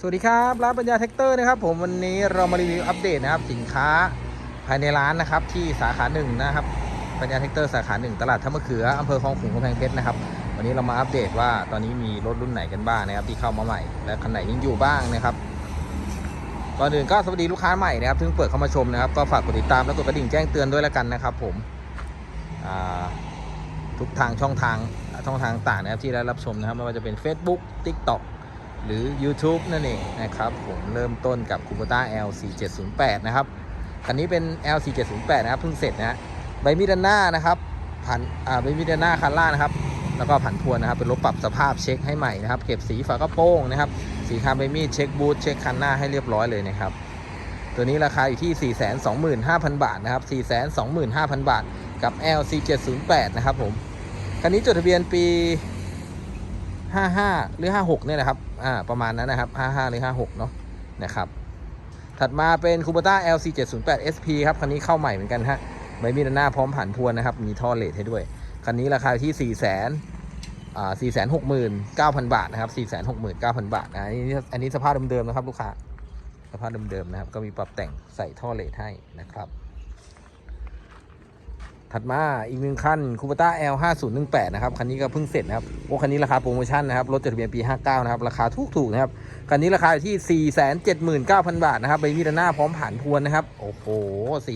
สวัสดีครับร้านปัญญาแท็กเตอร์นะครับผมวันนี้เรามารีวิวอัปเดตนะครับสินค้าภายในร้านนะครับที่สาขาหนึ่งนะครับปัญญาแท็กเตอร์สาขาหนึ่งตลาดท่ามะเขืออำเภอคลองขลุงกำแพงเพชรนะครับวันนี้เรามาอัปเดตว่าตอนนี้มีรถรุ่นไหนกันบ้างนะครับที่เข้ามาใหม่ และคันไหนยังอยู่บ้างนะครับก่อนอื่นก็สวัสดีลูกค้าใหม่นะครับที่เพิ่งเปิดเข้ามาชมนะครับก็ฝากกดติดตามและกดกระดิ่งแจ้งเตือนด้วยแล้วกันนะครับ ผมทุกทางช่องทางช่องทางต่างนะครับที่ได้รับชมนะครับไม่ว่าจะเป็น Facebook TikTok หรือ YouTube นั่นเองนะครับ ผมเริ่มต้นกับ Kubota L4708 นะครับคันนี้เป็น L4708 นะครับเพิ่งเสร็จนะฮะใบมีดานหน้านะครับผันอ่าใบมีดานหน้าคันล่างนะครับ แล้วก็ผันพวนนะครับเป็นรถปรับสภาพเช็คให้ใหม่นะครับ เก็บสีฝากระโปรงนะครับสีคานใบมีดเช็คบูทเช็คคันหน้าให้เรียบร้อยเลยนะครับตัวนี้ราคาอยู่ที่ 425,000 บาทนะครับ 425,000 บาท กับ LC708 นะครับผม คันนี้จดทะเบียนปี 55หรือ56เนี่ยนะครับ อ่า ประมาณนั้นนะครับ55หรือ56เนาะ นะครับ ถัดมาเป็น Kubota LC708 SP ครับ คันนี้เข้าใหม่เหมือนกันฮะ ใบมีดด้านหน้าพร้อมผันพวนนะครับ มีท่อเลทให้ด้วย คันนี้ราคาอยู่ที่4 0 0 0 0 0อ่า469,000บาทนะครับ469,000บาทนะอันนี้อันนี้สภาพเดิมๆนะครับลูกค้า สภาพเดิมๆนะครับ ก็มีปรับแต่งใส่ท่อเลทให้นะครับ ถัดมาอีกหนึ่งคันคูปต้า L 5 0 1 8นะครับคันนี้ก็เพิ่งเสร็จนะครับโอ้คันนี้ราคาโปรโมชั่นนะครับรถจดทะเบียนปี 59 นะครับ ราคาถูกๆนะครับคันนี้ราคาอยู่ที่ 479,000 บาทนะครับใบมีดหน้าพร้อมผ่านพวนนะครับ โอ้โห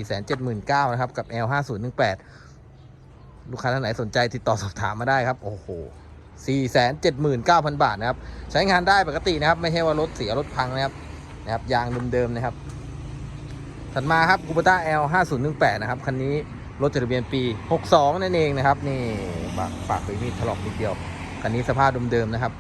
479,000นะครับกับ L 5 0 1 8ลูกค้าท่านไหนสนใจติดต่อสอบถามมาได้ครับ โอ้โห 479,000 บาทนะครับใช้งานได้ปกตินะครับ ไม่ใช่ว่ารถเสียรถพังนะครับนะครับยางเดิมๆนะครับถัดมาครับคูปต้า L 5 0 1 8นะครับคันนี้ รถจดทะเบียนปี 62 นั่นเองนะครับ นี่ปากปากไปมีดถลอกนิดเดียว คันนี้สภาพเดิมๆนะครับ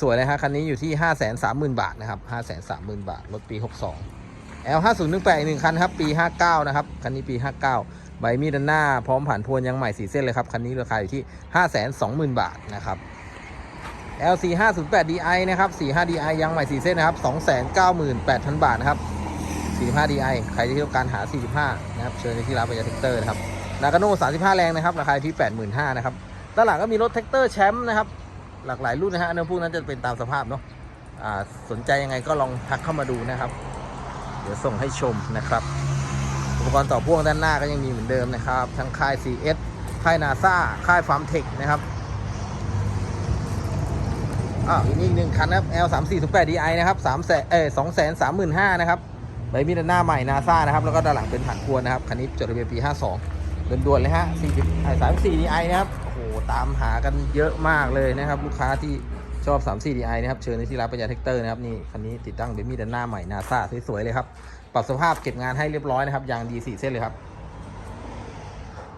สวยๆนะฮะคันนี้อยู่ที่ 530,000 บาทนะครับ 530,000 บาท รถปี 62 L 5 0 1 8อีกหนึ่งคันครับ ปี 59 นะครับ คันนี้ปี 59 ใบมีดด้านหน้า พร้อมผ่านพวนยังใหม่สีเส้นเลยครับ คันนี้ราคาอยู่ที่ 520,000 บาทนะครับ L 4 5 0 8 DI นะครับ 45 DI ยังใหม่สีเส้นนะครับ 298,000 บาทนะครับ 45 DI ใครที่ต้องการหา 45 นะครับ เชิญในที่ร้านปัญญาแท็กเตอร์นะครับนากาโน่35 แรงนะครับ ราคาที่ 85,000นะครับ ด้านหลังก็มีรถแท็กเตอร์แชมป์นะครับ หลากหลายรุ่นนะฮะอันนั้นพวกนั้นจะเป็นตามสภาพเนาะอ่าสนใจยังไงก็ลองทักเข้ามาดูนะครับ เดี๋ยวส่งให้ชมนะครับ อุปกรณ์ต่อพ่วงด้านหน้าก็ยังมีเหมือนเดิมนะครับ ทั้งค่าย CS ค่ายนาซาค่ายฟาร์มเทคนะครับอ่าอีกนิดหนึ่งคันนะครับ L 3 4 8 DI นะครับ3แสนเออ2แสน35,000นะครับ ใบมีดด้านหน้าใหม่นาซ่านะครับ แล้วก็ด้านหลังเป็นผ่านพวนนะครับ คันนี้จดทะเบียนปี 52ด่วนเลยฮะ40ไอ้34 DI นะครับ โอ้โห ตามหากันเยอะมากเลยนะครับ ลูกค้าที่ชอบ 34 DI นะครับ เชิญในที่ร้านปัญญาเทคเตอร์นะครับ นี่ คันนี้ติดตั้งใบมีดด้านหน้าใหม่นาซ่าสวยๆเลยครับ ปรับสภาพเก็บงานให้เรียบร้อยนะครับ ยางดี4เส้นเลยครับ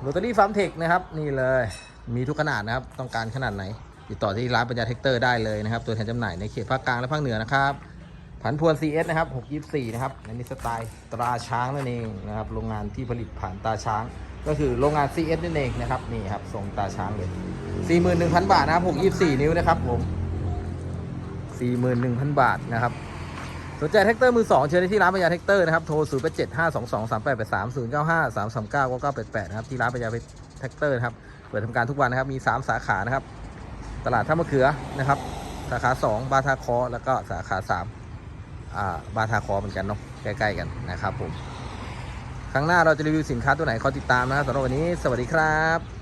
โรตารี่ฟาร์มเทคนะครับ นี่เลย มีทุกขนาดนะครับ ต้องการขนาดไหน ติดต่อที่ร้านปัญญาเทคเตอร์ได้เลยนะครับ ตัวแทนจำหน่ายในเขตภาคกลางและภาคเหนือนะครับ ผันพวน CS นะครับ 624 นะครับอันนี้สไตล์ตราช้างนั่นเองนะครับ โรงงานที่ผลิตผ่านตาช้าง ก็คือโรงงาน CS นั่นเองนะครับ นี่ครับทรงตาช้างเลย 41,000 บาทนะครับ 624 นิ้วนะครับผม 41,000 บาทนะครับ สนใจแท็กเตอร์มือ2เชิญได้ที่ร้านปัญญาแท็กเตอร์นะครับ โทร 0 8 7 5 2 2 3 8 8 3 0 9 5 3 3 9 9 9 8 8 นะครับ ที่ร้านปัญญาแท็กเตอร์นะครับ เปิดทำการทุกวันนะครับ มี 3 สาขานะครับ ตลาดท่ามะเขือนะครับ สาขา 2 บาทาคอ แล้วก็สาขา3อ่า บาทาคอเหมือนกันเนาะใกล้ๆกันนะครับผม ครั้งหน้าเราจะรีวิวสินค้าตัวไหนขอติดตามนะครับสำหรับวันนี้ สวัสดีครับ